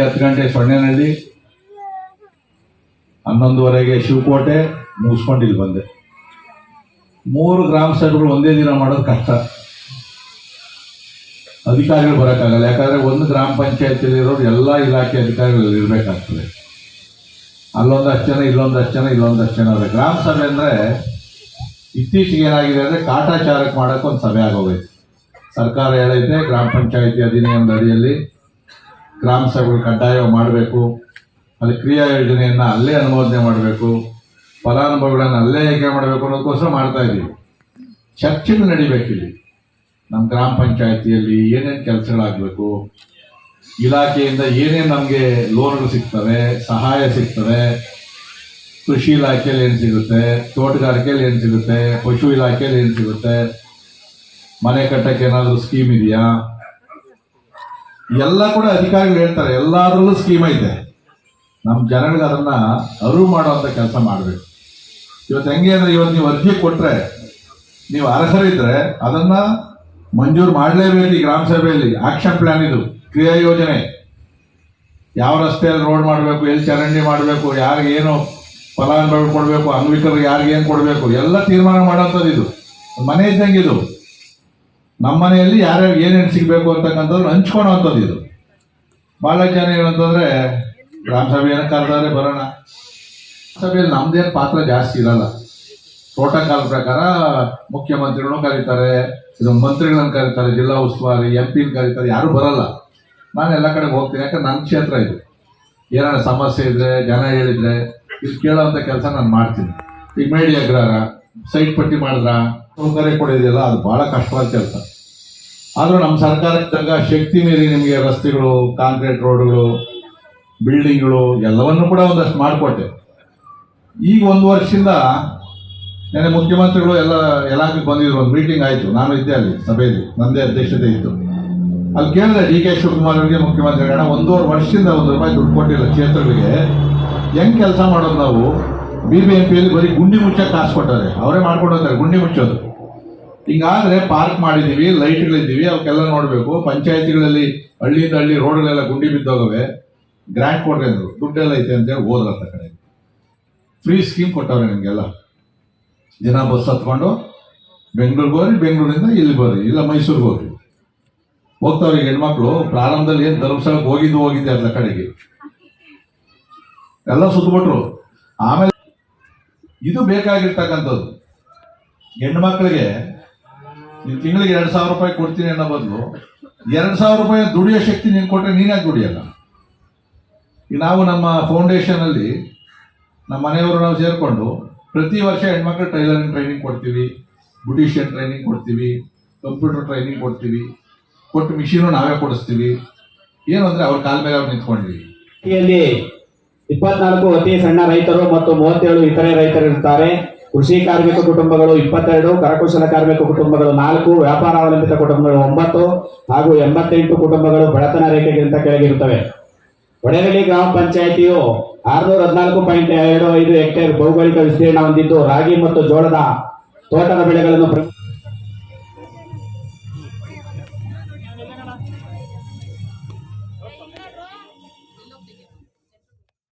ಹತ್ತು ಗಂಟೆ ಸೊಣ್ಣೆನಹಳ್ಳಿ ಹನ್ನೊಂದುವರೆಗೆ ಶಿವಕೋಟೆ ಮುಗಿಸ್ಕೊಂಡು ಇಲ್ಲಿ ಬಂದೆ. ಮೂರು ಗ್ರಾಮ ಸಭೆಗಳು ಒಂದೇ ದಿನ ಮಾಡೋದು ಕಷ್ಟ. ಅಧಿಕಾರಿಗಳು ಬರೋಕ್ಕಾಗಲ್ಲ. ಯಾಕಂದ್ರೆ ಒಂದು ಗ್ರಾಮ ಪಂಚಾಯತಿಲಿರೋರು ಎಲ್ಲ ಇಲಾಖೆ ಅಧಿಕಾರಿಗಳು ಇರಬೇಕಾಗ್ತದೆ. ಅಲ್ಲೊಂದಷ್ಟು ಜನ, ಇಲ್ಲೊಂದಷ್ಟು ಜನ ಇಲ್ಲೊಂದಷ್ಟು ಜನ ಅದೇ ಗ್ರಾಮ ಸಭೆ ಅಂದರೆ ಇತ್ತೀಚೆಗೆ ಏನಾಗಿದೆ ಅಂದರೆ ಕಾಟಾಚಾರಕ್ಕೆ ಮಾಡೋಕೆ ಒಂದು ಸಭೆ ಆಗೋಗೈತೆ. ಸರ್ಕಾರ ಹೇಳೈತೆ ಗ್ರಾಮ ಪಂಚಾಯತಿ ಅಧಿನಿಯಮದ ಅಡಿಯಲ್ಲಿ ಗ್ರಾಮ ಸಭೆಗಳು ಕಡ್ಡಾಯ ಮಾಡಬೇಕು. ಅಲ್ಲಿ ಕ್ರಿಯಾ ಯೋಜನೆಯನ್ನು ಅಲ್ಲೇ ಅನುಮೋದನೆ ಮಾಡಬೇಕು. ಫಲಾನುಭವಿಗಳನ್ನು ಅಲ್ಲೇ ಆಯ್ಕೆ ಮಾಡಬೇಕು ಅನ್ನೋದಕ್ಕೋಸ್ಕರ ಮಾಡ್ತಾ ಇದ್ದೀವಿ. ಚರ್ಚೆಗಳು ನಡಿಬೇಕಿಲ್ಲಿ. ನಮ್ಮ ಗ್ರಾಮ ಪಂಚಾಯತಿಯಲ್ಲಿ ಏನೇನು ಕೆಲಸಗಳಾಗಬೇಕು, ಇಲಾಖೆಯಿಂದ ಏನೇನು ನಮಗೆ ಲೋನ್ಗಳು ಸಿಗ್ತವೆ, ಸಹಾಯ ಸಿಗ್ತವೆ, ಕೃಷಿ ಇಲಾಖೆಯಲ್ಲಿ ಏನು ಸಿಗುತ್ತೆ, ತೋಟಗಾರಿಕೆಯಲ್ಲಿ ಏನು ಸಿಗುತ್ತೆ, ಪಶು ಇಲಾಖೆಯಲ್ಲಿ ಏನು ಸಿಗುತ್ತೆ, ಮನೆ ಕಟ್ಟಕ್ಕೆ ಏನಾದರೂ ಸ್ಕೀಮ್ ಇದೆಯಾ? ಎಲ್ಲ ಕೂಡ ಅಧಿಕಾರಿಗಳು ಹೇಳ್ತಾರೆ, ಎಲ್ಲಾದ್ರಲ್ಲೂ ಸ್ಕೀಮ್ ಐತೆ ನಮ್ಮ ಜನಗಳಿಗೆ ಅದನ್ನ ಅರಿವು ಮಾಡುವಂಥ ಕೆಲಸ ಮಾಡಬೇಕು. ಇವತ್ತು ಹೆಂಗೆ ಅಂದ್ರೆ ಇವತ್ತು ನೀವು ಅರ್ಜಿ ಕೊಟ್ಟರೆ ನೀವು ಅರ್ಹರಿದ್ರೆ ಅದನ್ನ ಮಂಜೂರು ಮಾಡಲೇಬೇಕು ಈ ಗ್ರಾಮ ಸಭೆಯಲ್ಲಿ. ಆಕ್ಷನ್ ಪ್ಲಾನ್ ಇದು, ಕ್ರಿಯಾ ಯೋಜನೆ. ಯಾವ ರಸ್ತೆಯಲ್ಲಿ ರೋಡ್ ಮಾಡಬೇಕು, ಎಲ್ಲಿ ಚರಂಡಿ ಮಾಡಬೇಕು ಯಾರಿಗೇನು ಫಲಾನುಭವಿ ಕೊಡಬೇಕು ಅಂಗವಿಕರಿಗೆ ಯಾರಿಗೇನು ಕೊಡಬೇಕು, ಎಲ್ಲ ತೀರ್ಮಾನ ಮಾಡೋಂಥದ್ದು ಇದು. ಮನೆ ಇದ್ದಂಗೆ ಇದು. ನಮ್ಮ ಮನೆಯಲ್ಲಿ ಯಾರ್ಯಾರು ಏನೇನು ಸಿಗಬೇಕು ಅಂತಕ್ಕಂಥದ್ದು ಹಂಚ್ಕೊಳೋವಂಥದ್ದು ಇದು. ಭಾಳ ಜನ ಏನಂತಂದ್ರೆ ಗ್ರಾಮ ಏನಕ್ಕೆ ಕರೆದಾರೆ ಬರೋಣ. ಸಭೆಯಲ್ಲಿ ನಮ್ದೇನು ಪಾತ್ರ ಜಾಸ್ತಿ ಇರಲ್ಲ. ಪ್ರೋಟೋಕಾಲ್ ಪ್ರಕಾರ ಮುಖ್ಯಮಂತ್ರಿಗಳನ್ನು ಕರೀತಾರೆ, ಇದು ಮಂತ್ರಿಗಳನ್ನು ಕರೀತಾರೆ, ಜಿಲ್ಲಾ ಉಸ್ತುವಾರಿ, ಎಂ ಪಿನ ಕರೀತಾರೆ, ಯಾರು ಬರಲ್ಲ. ನಾನು ಎಲ್ಲ ಕಡೆ ಹೋಗ್ತೀನಿ, ಯಾಕಂದ್ರೆ ನನ್ನ ಕ್ಷೇತ್ರ ಇದು. ಏನಾರ ಸಮಸ್ಯೆ ಇದ್ರೆ, ಜನ ಹೇಳಿದ್ರೆ, ಇದು ಕೇಳೋವಂಥ ಕೆಲಸ ನಾನು ಮಾಡ್ತೀನಿ. ಈಗ ಮೇಡಿ ಅಗ್ರಹಾರ ಸೈಟ್ ಪಟ್ಟಿ ಮಾಡಿದ್ರ? ಸೌಕರ್ಯ ಕೊಡೋದಿಲ್ಲ ಅದು ಭಾಳ ಕಷ್ಟವಾದ ಕೆಲಸ. ಆದ್ರೂ ನಮ್ಮ ಸರ್ಕಾರಕ್ಕೆ ಇದ್ದಾಗ ಶಕ್ತಿ ಮೀರಿ ನಿಮಗೆ ರಸ್ತೆಗಳು, ಕಾಂಕ್ರೀಟ್ ರೋಡ್ಗಳು, ಬಿಲ್ಡಿಂಗ್ಗಳು ಎಲ್ಲವನ್ನು ಕೂಡ ಒಂದಷ್ಟು ಮಾಡಿಕೊಟ್ಟೆ. ಈಗ ಒಂದು ವರ್ಷದಿಂದ ನೆನೆ ಮುಖ್ಯಮಂತ್ರಿಗಳು ಎಲ್ಲ ಯಲಾಂಕಕ್ಕೆ ಬಂದಿದ್ರು, ಒಂದು ಮೀಟಿಂಗ್ ಆಯಿತು. ನಾನು ಇದ್ದೆ ಅಲ್ಲಿ ಸಭೆಯಲ್ಲಿ, ನಂದೇ ಅಧ್ಯಕ್ಷತೆ ಇತ್ತು. ಅಲ್ಲಿ ಕೇಳಿದೆ, ಡಿ ಕೆ ಶಿವಕುಮಾರ್ ಅವರಿಗೆ ಮುಖ್ಯಮಂತ್ರಿಗಳನ್ನ ಒಂದೂವರೆ ವರ್ಷದಿಂದ ಒಂದು ರೂಪಾಯಿ ದುಡ್ಡು ಕೊಟ್ಟಿಲ್ಲ ಕ್ಷೇತ್ರಗಳಿಗೆ. ಹೆಂಗೆ ಕೆಲಸ ಮಾಡೋದು ನಾವು? ಬಿ ಬಿ ಎಂ ಪಿಯಲ್ಲಿ ಬರೀ ಗುಂಡಿ ಮುಚ್ಚಕ್ಕೆ ಕಾಸು ಕೊಟ್ಟಾರೆ ಅವರೇ ಮಾಡ್ಕೊಂಡು ಹೋಗ್ತಾರೆ, ಗುಂಡಿ ಮುಚ್ಚೋದು. ಹಿಂಗಾದ್ರೆ ಪಾರ್ಕ್ ಮಾಡಿದ್ದೀವಿ, ಲೈಟ್ಗಳಿದ್ದೀವಿ, ಅವಕ್ಕೆಲ್ಲ ನೋಡಬೇಕು. ಪಂಚಾಯತಿಗಳಲ್ಲಿ, ಹಳ್ಳಿಯಿಂದ ಹಳ್ಳಿ ರೋಡ್ಗಳೆಲ್ಲ ಗುಂಡಿ ಬಿದ್ದೋಗವೆ. ಗ್ರ್ಯಾಂಟ್ ಕೊಡ್ರಿ ಅಂದರು. ದುಡ್ಡೆಲ್ಲ ಐತೆ ಅಂತೇಳಿ ಹೋದ್ರಂತ ಕಡೆ. ಫ್ರೀ ಸ್ಕೀಮ್ ಕೊಟ್ಟವ್ರೆ ನಿಮಗೆಲ್ಲ. ದಿನ ಬಸ್ ಹತ್ಕೊಂಡು ಬೆಂಗಳೂರಿಗೆ ಹೋಗ್ರಿ, ಬೆಂಗಳೂರಿಂದ ಇಲ್ಲಿ ಬರ್ರಿ, ಇಲ್ಲ ಮೈಸೂರಿಗೆ ಹೋಗ್ರಿ. ಹೋಗ್ತಾವ್ರಿ ಹೆಣ್ಮಕ್ಳು, ಪ್ರಾರಂಭದಲ್ಲಿ ಏನು ಧರ್ಮಸ್ಥಳಕ್ಕೆ ಹೋಗಿದ್ದು ಹೋಗಿದ್ದೆ ಅದ್ರ ಕಡೆಗೆ. ಎಲ್ಲ ಸುತ್ತಬಿಟ್ರು ಆಮೇಲೆ ಇದು ಬೇಕಾಗಿರ್ತಕ್ಕಂಥದ್ದು. ಹೆಣ್ಮಕ್ಳಿಗೆ ನೀವು ತಿಂಗಳಿಗೆ ಎರಡು ಸಾವಿರ ರೂಪಾಯಿ ಕೊಡ್ತೀನಿ ಅನ್ನೋ ಬದಲು ಎರಡು ಸಾವಿರ ರೂಪಾಯಿ ದುಡಿಯೋ ಶಕ್ತಿ ನೀನು ಕೊಟ್ಟರೆ ನೀನಾಗಿ ದುಡಿಯಲ್ಲ? ಈಗ ನಾವು ನಮ್ಮ ಫೌಂಡೇಶನ್ ಅಲ್ಲಿ ನಮ್ಮ ಮನೆಯವರು ನಾವು ಸೇರಿಕೊಂಡು ಪ್ರತಿ ವರ್ಷ ಹೆಣ್ಮಕ್ಳು ಟೈಲರಿಂಗ್ ಟ್ರೈನಿಂಗ್ ಕೊಡ್ತೀವಿ ಬ್ಯೂಟಿಷಿಯನ್ ಟ್ರೈನಿಂಗ್ ಕೊಡ್ತೀವಿ ಕಂಪ್ಯೂಟರ್ ಟ್ರೈನಿಂಗ್ ಕೊಡ್ತೀವಿ, ಕೊಟ್ಟು ಮಿಷಿನು ನಾವೇ ಕೊಡಿಸ್ತೀವಿ. ಏನು ಅಂದರೆ ಅವ್ರ ಕಾಲ ಮೇಲೆ ಅವ್ರು ನಿಂತ್ಕೊಂಡ್ವಿ ಇಪ್ಪತ್ನಾಲ್ಕು ಅತಿ ಸಣ್ಣ ರೈತರು ಮತ್ತು ಮೂವತ್ತೇಳು ಇತರೆ ರೈತರು ಇರುತ್ತಾರೆ ಕೃಷಿ ಕಾರ್ಮಿಕ ಕುಟುಂಬಗಳು ಇಪ್ಪತ್ತೆರಡು, ಕರಕುಶಲ ಕಾರ್ಮಿಕ ಕುಟುಂಬಗಳು ನಾಲ್ಕು, ವ್ಯಾಪಾರ ಅವಲಂಬಿತ ಕುಟುಂಬಗಳು ಒಂಬತ್ತು ಹಾಗೂ ಎಂಬತ್ತೆಂಟು ಕುಟುಂಬಗಳು ಬಡತನ ರೇಖೆಗಿಂತ ಕೆಳಗಿರುತ್ತವೆ. ಒಡೆಹಳ್ಳಿ ಗ್ರಾಮ ಪಂಚಾಯಿತಿಯು ಆರುನೂರ ಹದಿನಾಲ್ಕು ಪಾಯಿಂಟ್ ಎರಡು ಐದು ಹೆಕ್ಟೇರ್ ಭೌಗೋಳಿಕ ವಿಸ್ತೀರ್ಣ ಹೊಂದಿದ್ದು ರಾಗಿ ಮತ್ತು ಜೋಳದ ತೋಟದ ಬೆಳೆಗಳನ್ನು